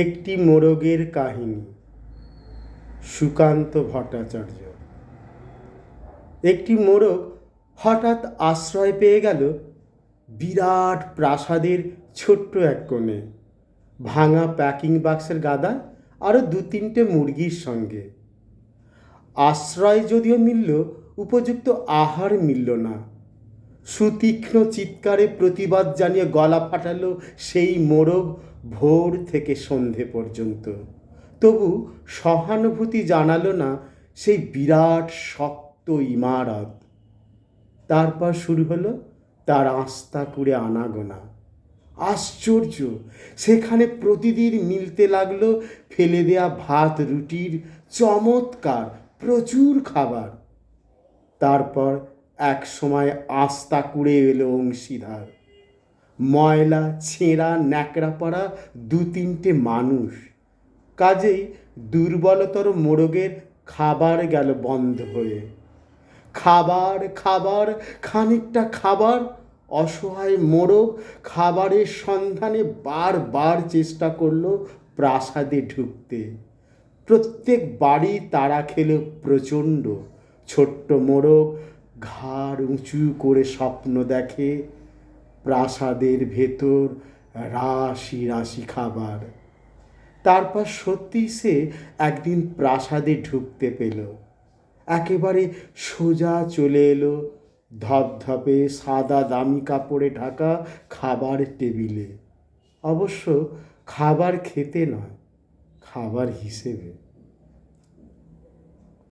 একটি মোরগের কাহিনী, সুকান্ত ভট্টাচার্য। একটি মোরগ হঠাৎ আশ্রয় পেয়ে গেল বিরাট প্রাসাদের ছোট্ট এক কোণে। ভাঙা প্যাকিং বাক্সের গাদা আরও দু তিনটে মুরগির সঙ্গে। আশ্রয় যদিও মিলল, উপযুক্ত আহার মিলল না। সুতীক্ষ্ণ চিৎকারে প্রতিবাদ জানিয়ে গলা ফাটালো সেই মোরগ ভোর থেকে সন্ধে পর্যন্ত। তবু সহানুভূতি জানালো না সেই বিরাট, শক্ত ইমারত। তারপর শুরু হলো তার আস্থা করে আনাগোনা। আশ্চর্য! সেখানে প্রতিদিন মিলতে লাগল ফেলে দেয়া ভাত, রুটির চমৎকার, প্রচুর খাবার। তারপর এক সময় আস্তা কুড়ে এলো অংশীদার। ময়লা, ছেঁড়া ন্যাকড়া পড়া দু তিনটে মানুষ। কাজেই দুর্বলতর মোরগের খাবার গেল বন্ধ হয়ে। খাবার খাবার, খানিকটা খাবার, অসহায় মোরগ খাবারের সন্ধানে বারবার চেষ্টা করল প্রাসাদে ঢুকতে। প্রত্যেক বাড়ি তারা খেলো প্রচণ্ড। ছোট্ট মোরগ ঘাড় উঁচু করে স্বপ্ন দেখে প্রাসাদের ভেতর রাশি রাশি খাবার। তারপর সত্যি সে একদিন প্রাসাদে ঢুকতে পেল। একেবারে সোজা চলে এলো, ধপধপে সাদা দামি কাপড়ে ঢাকা খাবার টেবিলে। অবশ্য খাবার খেতে নয়, খাবার হিসেবে।